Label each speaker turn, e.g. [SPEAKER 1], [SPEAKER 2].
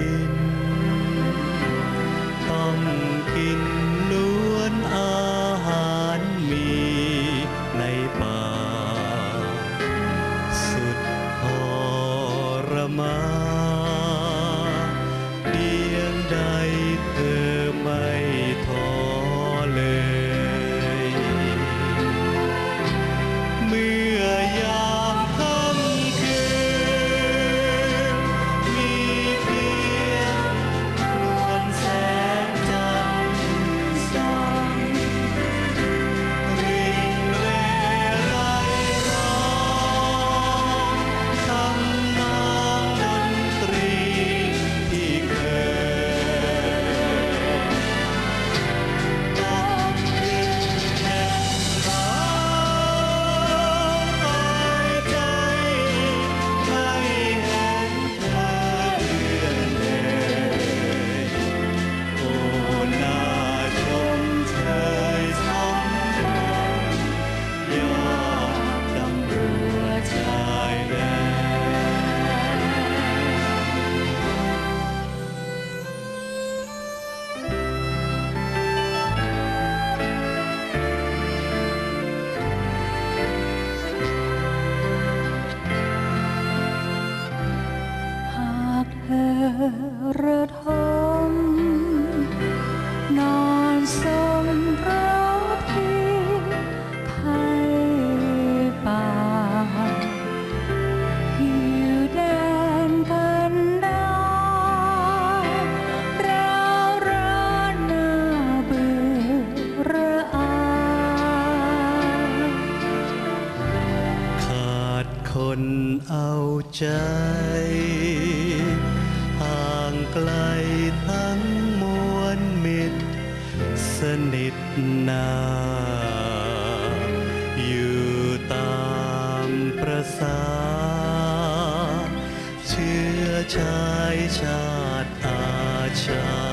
[SPEAKER 1] in. ใจ ห่างไกลทั้งมวลมิตร สนิทนาอยู่ตามประสาเชื้อชายชาติอาชา